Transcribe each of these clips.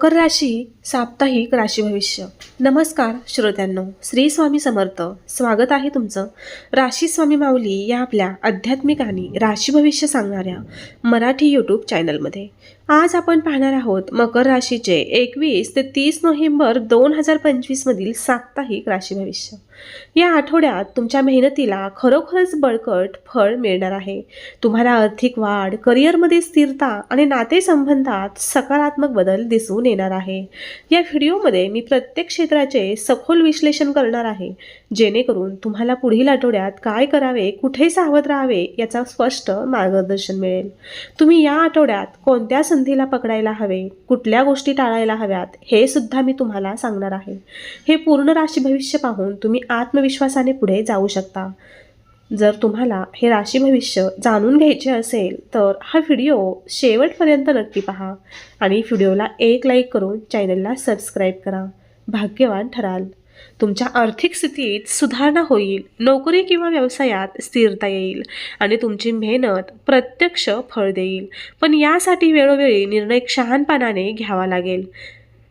मकर राशी साप्ताहिक राशी भविष्य. नमस्कार श्रोत्यांनो श्री स्वामी समर्थ. स्वागत आहे तुमचं. राशी स्वामी माऊली या आपल्या आध्यात्मिक आणि राशी भविष्य सांगणाऱ्या मराठी यूट्यूब चॅनलमध्ये आज आपण पाहणार आहोत मकर राशीचे एकवीस ते तीस नोव्हेंबर दोन हजार पंचवीसमधील साप्ताहिक राशी भविष्य. या आठवड्यात तुमच्या मेहनतीला खरोखरच बळकट फळ मिळणार आहे. तुम्हाला आर्थिक वाढ करिअरमध्ये स्थिरता आणि नातेसंबंधात सकारात्मक बदल दिसून येणार आहे. या व्हिडिओमध्ये मी प्रत्येक क्षेत्राचे सखोल विश्लेषण करणार आहे. जेणेकरून तुम्हाला पुढील आठवड्यात काय करावे कुठे सावध राहावे याचा स्पष्ट मार्गदर्शन मिळेल. तुम्ही या आठवड्यात कोणत्या संधीला पकडायला हवे कुठल्या गोष्टी टाळायला हव्यात हे सुद्धा मी तुम्हाला सांगणार आहे. हे पूर्ण राशी भविष्य पाहून तुम्ही आत्मविश्वासाने पुढे जाऊ शकता. जर तुम्हाला हे राशी भविष्य जाणून घ्यायचे असेल तर हा व्हिडिओ शेवटपर्यंत नक्की पहा आणि व्हिडिओला एक लाईक करून चॅनलला सबस्क्राईब करा. भाग्यवान ठराल. तुमच्या आर्थिक स्थितीत सुधारणा होईल नोकरी किंवा व्यवसायात स्थिरता येईल आणि तुमची मेहनत प्रत्यक्ष फळ देईल. पण यासाठी वेळोवेळी निर्णय शहाणपणाने घ्यावा लागेल.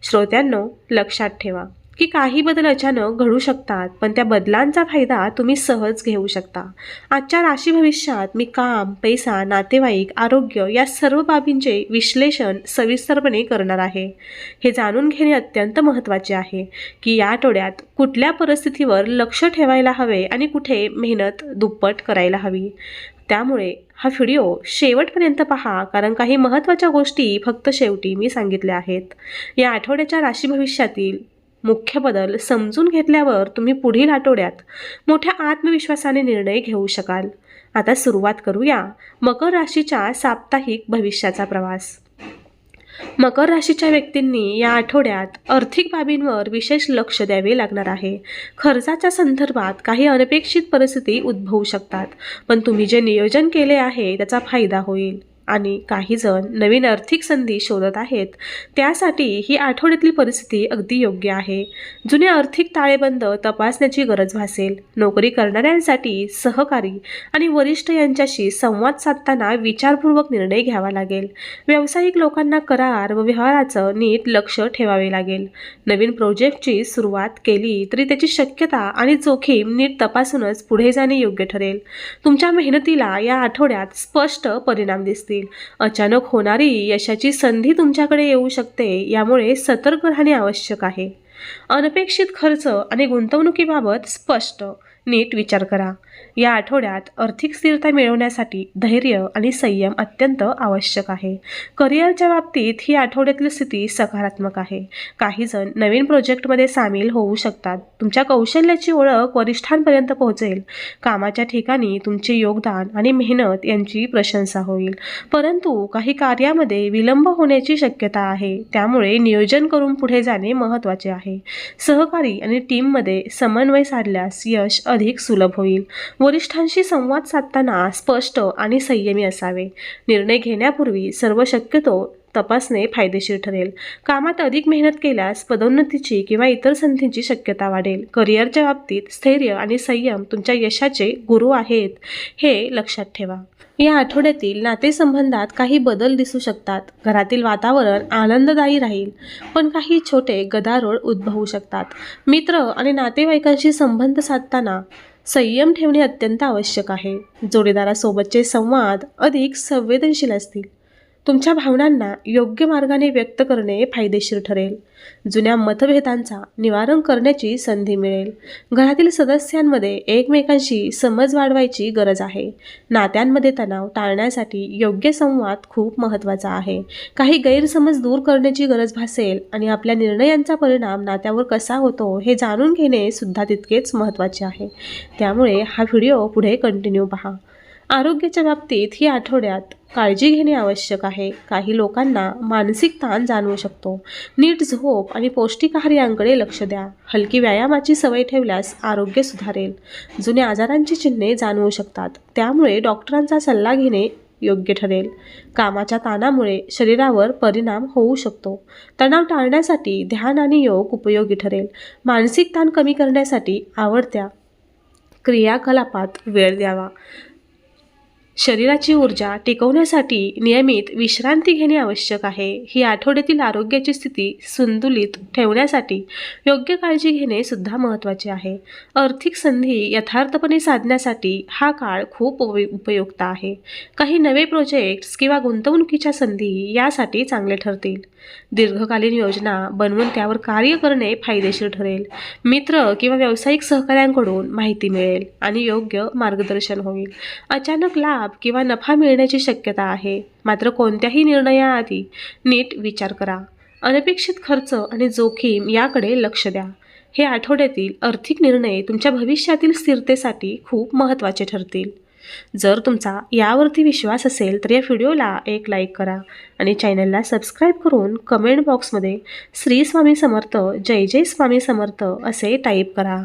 श्रोत्यांनो लक्षात ठेवा. की काही बदल अचानक घडू शकतात पण त्या बदलांचा फायदा तुम्ही सहज घेऊ शकता. आजच्या राशी भविष्यात मी काम पैसा नातेवाईक आरोग्य या सर्व बाबींचे विश्लेषण सविस्तरपणे करणार आहे. हे जाणून घेणे अत्यंत महत्त्वाचे आहे की या आठवड्यात कुठल्या परिस्थितीवर लक्ष ठेवायला हवे आणि कुठे मेहनत दुप्पट करायला हवी. त्यामुळे हा व्हिडिओ शेवटपर्यंत पहा कारण काही महत्त्वाच्या गोष्टी फक्त शेवटी मी सांगितल्या आहेत. या आठवड्याच्या राशी भविष्यातील मुख्य बदल समजून घेतल्यावर तुम्ही पुढील आठवड्यात मोठ्या आत्मविश्वासाने निर्णय घेऊ शकाल. आता सुरुवात करूया. मकर राशीच्या साप्ताहिक भविष्याचा प्रवास. मकर राशीच्या व्यक्तींनी या आठवड्यात आर्थिक बाबींवर विशेष लक्ष द्यावे लागणार आहे. खर्चाच्या संदर्भात काही अनपेक्षित परिस्थिती उद्भवू शकतात पण तुम्ही जे नियोजन केले आहे त्याचा फायदा होईल. आणि काहीजण नवीन आर्थिक संधी शोधत आहेत. त्यासाठी ही आठवड्यातली परिस्थिती अगदी योग्य आहे. जुने आर्थिक ताळेबंद तपासण्याची गरज भासेल. नोकरी करणाऱ्यांसाठी सहकारी आणि वरिष्ठ यांच्याशी संवाद साधताना विचारपूर्वक निर्णय घ्यावा लागेल. व्यावसायिक लोकांना करार व व्यवहाराचं नीट लक्ष ठेवावे लागेल. नवीन प्रोजेक्टची सुरुवात केली तरी त्याची शक्यता आणि जोखीम नीट तपासूनच पुढे जाणे योग्य ठरेल. तुमच्या मेहनतीला या आठवड्यात स्पष्ट परिणाम दिसतील. अचानक होणारी यशाची संधी तुमच्याकडे येऊ शकते यामुळे सतर्क राहणे आवश्यक आहे. अनपेक्षित खर्च आणि गुंतवणुकीबाबत स्पष्ट नीट विचार करा. या आठवड्यात आर्थिक स्थिरता मिळवण्यासाठी धैर्य आणि संयम अत्यंत आवश्यक आहे. करिअरच्या बाबतीत ही आठवड्यातली स्थिती सकारात्मक आहे. काही जण नवीन प्रोजेक्टमध्ये सामील होऊ शकतात. तुमच्या कौशल्याची ओळख वरिष्ठांपर्यंत पोहोचेल. कामाच्या ठिकाणी तुमचे योगदान आणि मेहनत यांची प्रशंसा होईल. परंतु काही कार्यामध्ये विलंब होण्याची शक्यता आहे. त्यामुळे नियोजन करून पुढे जाणे महत्त्वाचे आहे. सहकारी आणि टीममध्ये समन्वय साधल्यास यश अधिक सुलभ होईल. वरिष्ठांशी संवाद साधताना स्पष्ट आणि संयमी असावे. निर्णय घेण्यापूर्वी सर्व शक्यतो तपासणे फायदेशीर ठरेल. कामात अधिक मेहनत केल्यास पदोन्नतीची किंवा इतर संधींची शक्यता वाढेल. करिअरच्या बाबतीत स्थैर्य आणि संयम तुमच्या यशाचे गुरु आहेत हे लक्षात ठेवा. या आठवड्यातील नातेसंबंधात काही बदल दिसू शकतात. घरातील वातावरण आनंददायी राहील पण काही छोटे गदारोळ उद्भवू शकतात. मित्र आणि नातेवाईकांशी संबंध साधताना संयम ठेवणे अत्यंत आवश्यक आहे. जोडीदारासोबतचे संवाद अधिक संवेदनशील असतील. तुमच्या भावनांना योग्य मार्गाने व्यक्त करणे फायदेशीर ठरेल. जुन्या मतभेदांचा निवारण करण्याची संधी मिळेल. घरातील सदस्यांमध्ये एकमेकांशी समज वाढवायची गरज आहे. नात्यांमध्ये तणाव टाळण्यासाठी योग्य संवाद खूप महत्त्वाचा आहे. काही गैरसमज दूर करण्याची गरज भासेल आणि आपल्या निर्णयांचा परिणाम नात्यावर कसा होतो हे जाणून घेणे सुद्धा तितकेच महत्त्वाचे आहे. त्यामुळे हा व्हिडिओ पुढे कंटिन्यू पहा. आरोग्याच्या बाबतीत ही आठवड्यात काळजी घेणे आवश्यक आहे. काही लोकांना मानसिक ताण जाणवू शकतो. नीट झोप आणि पौष्टिक आहार यांकडे लक्ष द्या. हलकी व्यायामाची सवय ठेवल्यास आरोग्य सुधारेल. जुन्या आजारांची चिन्हे जाणवू शकतात. त्यामुळे डॉक्टरांचा सल्ला घेणे योग्य ठरेल. कामाच्या ताणामुळे शरीरावर परिणाम होऊ शकतो. तणाव टाळण्यासाठी ध्यान आणि योग उपयोगी ठरेल. मानसिक ताण कमी करण्यासाठी आवडत्या क्रियाकलापात वेळ द्यावा. शरीराची ऊर्जा टिकवण्यासाठी नियमित विश्रांती घेणे आवश्यक आहे. ही आठवड्यातील आरोग्याची स्थिती संतुलित ठेवण्यासाठी योग्य काळजी घेणे सुद्धा महत्त्वाचे आहे. आर्थिक संधी यथार्थपणे साधण्यासाठी हा काळ खूप उपयुक्त आहे. काही नवे प्रोजेक्ट्स किंवा गुंतवणुकीच्या संधी यासाठी चांगले ठरतील. दीर्घकालीन योजना बनवून त्यावर कार्य करणे फायदेशीर ठरेल. मित्र किंवा व्यावसायिक सहकाऱ्यांकडून माहिती मिळेल आणि योग्य मार्गदर्शन होईल. अचानक लाभ किंवा नफा मिळण्याची शक्यता आहे. मात्र कोणत्याही निर्णयाआधी नीट विचार करा. अनपेक्षित खर्च आणि जोखीम याकडे लक्ष द्या. हे आठवड्यातील आर्थिक निर्णय तुमच्या भविष्यातील स्थिरतेसाठी खूप महत्त्वाचे ठरतील. जर तुमचा यावरती विश्वास असेल तर या व्हिडिओला एक लाईक करा आणि चॅनलला सबस्क्राईब करून कमेंट बॉक्समध्ये श्री स्वामी समर्थ जय जय स्वामी समर्थ असे टाईप करा.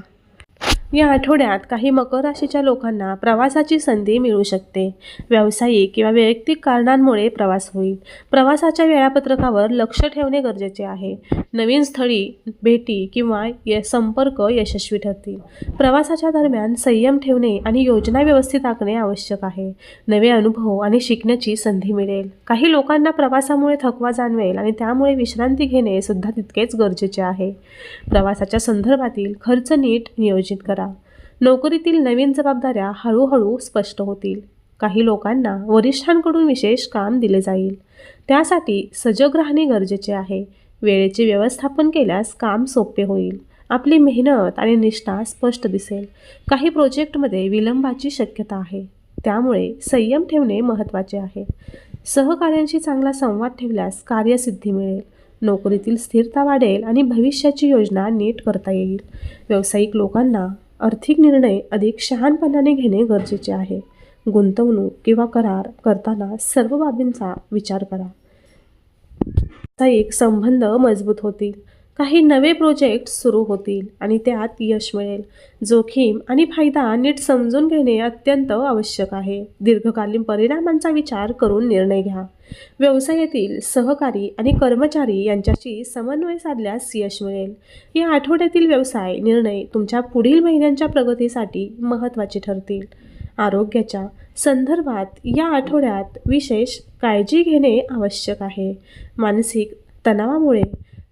या आठवड्यात काही मकर राशीच्या लोकांना प्रवासाची संधी मिळू शकते. व्यावसायिक किंवा वैयक्तिक कारणांमुळे प्रवास होईल. प्रवासाच्या वेळापत्रकावर लक्ष ठेवणे गरजेचे आहे. नवीन स्थळी भेटी किंवा य संपर्क यशस्वी ठरतील. प्रवासाच्या दरम्यान संयम ठेवणे आणि योजना व्यवस्थित आखणे आवश्यक आहे. नवे अनुभव आणि शिकण्याची संधी मिळेल. काही लोकांना प्रवासामुळे थकवा जाणवेल आणि त्यामुळे विश्रांती घेणे सुद्धा तितकेच गरजेचे आहे. प्रवासाच्या संदर्भातील खर्च नीट नियोजित करा. नोकरीतील नवीन जबाबदाऱ्या हळूहळू स्पष्ट होतील. काही लोकांना वरिष्ठांकडून विशेष काम दिले जाईल. त्यासाठी सजग राहणे गरजेचे आहे. वेळेचे व्यवस्थापन केल्यास काम सोपे होईल. आपली मेहनत आणि निष्ठा स्पष्ट दिसेल. काही प्रोजेक्टमध्ये विलंबाची शक्यता आहे. त्यामुळे संयम ठेवणे महत्त्वाचे आहे. सहकार्यांशी चांगला संवाद ठेवल्यास कार्यसिद्धी मिळेल. नोकरीतील स्थिरता वाढेल आणि भविष्याची योजना नीट करता येईल. व्यावसायिक लोकांना आर्थिक निर्णय अधिक शहाणपणाने घेणे गरजेचे आहे. गुंतवणूक किंवा करार करताना सर्व बाबींचा विचार करा. एक संबंध मजबूत होतील. काही नवे प्रोजेक्ट सुरू होतील आणि त्यात यश मिळेल. जोखीम आणि फायदा नीट समजून घेणे अत्यंत आवश्यक आहे. दीर्घकालीन परिणामांचा विचार करून निर्णय घ्या. व्यवसायातील सहकारी आणि कर्मचारी यांच्याशी समन्वय साधल्यास यश मिळेल. या आठवड्यातील व्यवसाय निर्णय तुमच्या पुढील महिन्यांच्या प्रगतीसाठी महत्त्वाचे ठरतील. आरोग्याच्या संदर्भात या आठवड्यात विशेष काळजी घेणे आवश्यक आहे. मानसिक तणावामुळे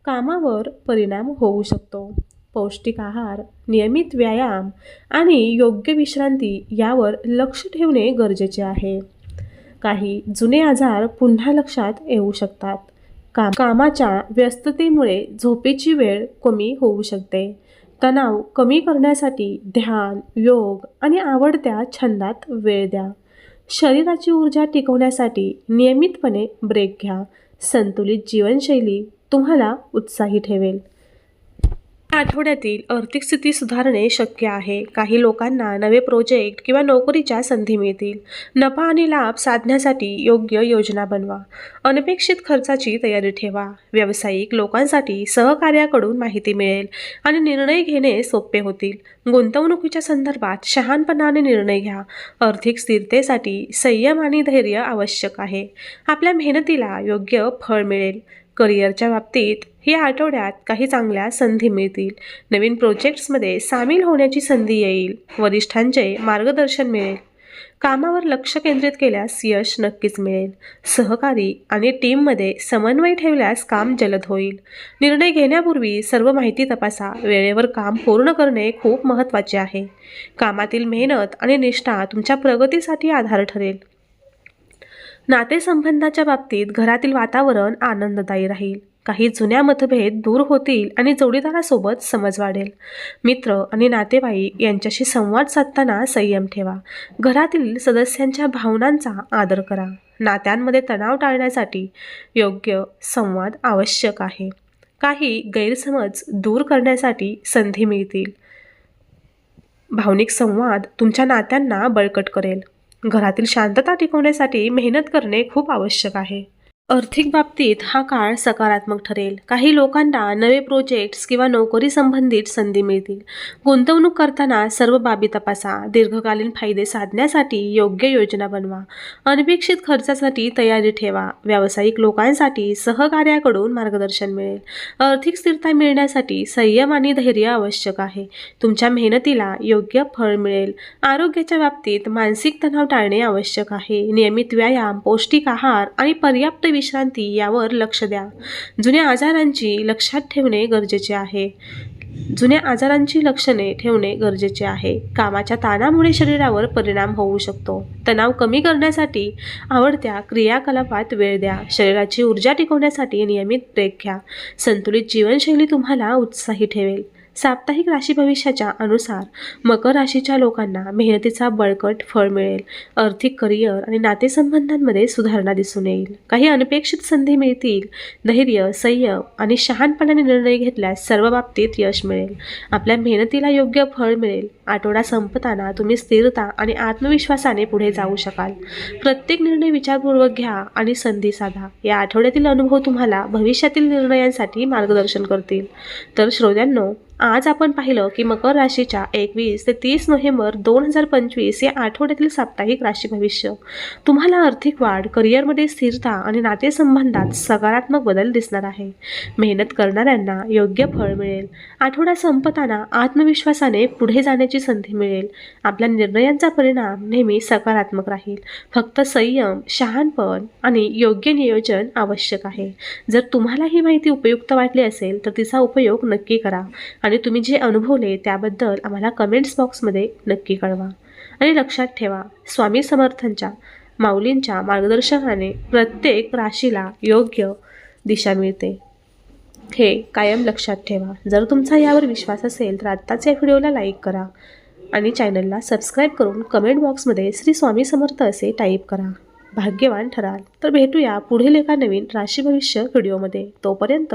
कामावर परिणाम होऊ शकतो. पौष्टिक आहार नियमित व्यायाम आणि योग्य विश्रांती यावर लक्ष ठेवणे गरजेचे आहे. काही जुने आजार पुन्हा लक्षात येऊ शकतात. काम कामाच्या व्यस्ततेमुळे झोपेची वेळ कमी होऊ शकते. तणाव कमी करण्यासाठी ध्यान योग आणि आवडत्या छंदात वेळ द्या. शरीराची ऊर्जा टिकवण्यासाठी नियमितपणे ब्रेक घ्या. संतुलित जीवनशैली तुम्हाला उत्साही ठेवेल. या आठवड्यातील आर्थिक स्थिती सुधारणे शक्य आहे. काही लोकांना नवे प्रोजेक्ट किंवा नोकरीच्या संधी मिळतील. नफा आणि लाभ साधण्यासाठी योग्य योजना बनवा. अनपेक्षित खर्चाची तयारी ठेवा. व्यावसायिक लोकांसाठी सहकार्याकडून माहिती मिळेल आणि निर्णय घेणे सोपे होतील. गुंतवणुकीच्या संदर्भात शहाणपणाने निर्णय घ्या. आर्थिक स्थिरतेसाठी संयम आणि धैर्य आवश्यक आहे. आपल्या मेहनतीला योग्य फळ मिळेल. करिअरच्या बाबतीत या आठवड्यात काही चांगल्या संधी मिळतील. नवीन प्रोजेक्ट्समध्ये सामील होण्याची संधी येईल. वरिष्ठांचे मार्गदर्शन मिळेल. कामावर लक्ष केंद्रित केल्यास यश नक्कीच मिळेल. सहकारी आणि टीममध्ये समन्वय ठेवल्यास काम जलद होईल. निर्णय घेण्यापूर्वी सर्व माहिती तपासा. वेळेवर काम पूर्ण करणे खूप महत्त्वाचे आहे. कामातील मेहनत आणि निष्ठा तुमच्या प्रगतीसाठी आधार ठरेल. नातेसंबंधाच्या बाबतीत घरातील वातावरण आनंददायी राहील. काही जुन्या मतभेद दूर होतील आणि जोडीदारासोबत समज वाढेल. मित्र आणि नातेवाईक यांच्याशी संवाद साधताना संयम ठेवा. घरातील सदस्यांच्या भावनांचा आदर करा. नात्यांमध्ये तणाव टाळण्यासाठी योग्य संवाद आवश्यक आहे. काही गैरसमज दूर करण्यासाठी संधी मिळतील. भावनिक संवाद तुमच्या नात्यांना बळकट करेल. घरातील शांतता टिकवण्यासाठी मेहनत करणे खूप आवश्यक आहे. आर्थिक बाबतीत हा काळ सकारात्मक ठरेल. काही लोकांना नवे प्रोजेक्ट्स किंवा नोकरी संबंधित संधी मिळतील. गुंतवणूक करताना सर्व बाबी तपासा. दीर्घकालीन फायदे साधण्यासाठी योग्य योजना बनवा. अनपेक्षित खर्चासाठी तयारी ठेवा. व्यावसायिक लोकांसाठी सहकार्याकडून मार्गदर्शन मिळेल. आर्थिक स्थिरता मिळण्यासाठी संयम आणि धैर्य आवश्यक आहे. तुमच्या मेहनतीला योग्य फळ मिळेल. आरोग्याच्या बाबतीत मानसिक तणाव टाळणे आवश्यक आहे. नियमित व्यायाम पौष्टिक आहार आणि पर्याप्त विश्रांती यावर लक्ष द्या. जुन्या आजारांची लक्षात ठेवणे गरजेचे आहे. जुन्या आजारांची लक्षणे ठेवणे गरजेचे आहे. कामाच्या ताणामुळे शरीरावर परिणाम होऊ शकतो. तणाव कमी करण्यासाठी आवडत्या क्रियाकलापात वेळ द्या. शरीराची ऊर्जा टिकवण्यासाठी नियमित ब्रेक घ्या. संतुलित जीवनशैली तुम्हाला उत्साही ठेवेल. साप्ताहिक राशी भविष्याच्या अनुसार मकर राशीच्या लोकांना मेहनतीचा बळकट फळ मिळेल आर्थिक करिअर आणि नातेसंबंधांमध्ये सुधारणा दिसून येईल. काही अनपेक्षित संधी मिळतील धैर्य संयम आणि शहाणपणाने निर्णय घेतल्यास सर्व बाबतीत यश मिळेल. आपल्या मेहनतीला योग्य फळ मिळेल. आठवडा संपताना तुम्ही स्थिरता आणि आत्मविश्वासाने पुढे जाऊ शकाल. प्रत्येक निर्णय विचारपूर्वक घ्या आणि संधी साधा. या आठवड्यातील अनुभव तुम्हाला भविष्यातील निर्णयांसाठी मार्गदर्शन करतील. तर श्रोत्यांनो आज आपण पाहिलं की मकर राशीच्या एकवीस ते तीस नोव्हेंबर दोन हजार पंचवीस या आठवड्यातील साप्ताहिक राशी भविष्य. तुम्हाला आर्थिक वाढ करिअरमध्ये स्थिरता आणि नातेसंबंधात सकारात्मक बदल दिसणार आहे. मेहनत करणाऱ्यांना योग्य फळ मिळेल. आठवडा संपताना आत्मविश्वासाने पुढे जाण्याची संधी मिळेल. आपल्या निर्णयांचा परिणाम नेहमी सकारात्मक राहील. फक्त संयम शहाणपण आणि योग्य नियोजन आवश्यक आहे. जर तुम्हाला ही माहिती उपयुक्त वाटली असेल तर तिचा उपयोग नक्की करा आणि तुम्ही जे अनुभवले त्याबद्दल आम्हाला कमेंट्स बॉक्समध्ये नक्की कळवा. आणि लक्षात ठेवा स्वामी समर्थांच्या माऊलींच्या मार्गदर्शनाने प्रत्येक राशीला योग्य दिशा मिळते. हे कायम लक्षात ठेवा. जर तुमचा यावर विश्वास असेल तर आत्ताच या व्हिडिओला लाईक करा आणि चॅनलला सबस्क्राईब करून कमेंट बॉक्समध्ये श्री स्वामी समर्थ असे टाईप करा. भाग्यवान ठराल. तर भेटूया पुढील एका नवीन राशी भविष्य व्हिडिओमध्ये तोपर्यंत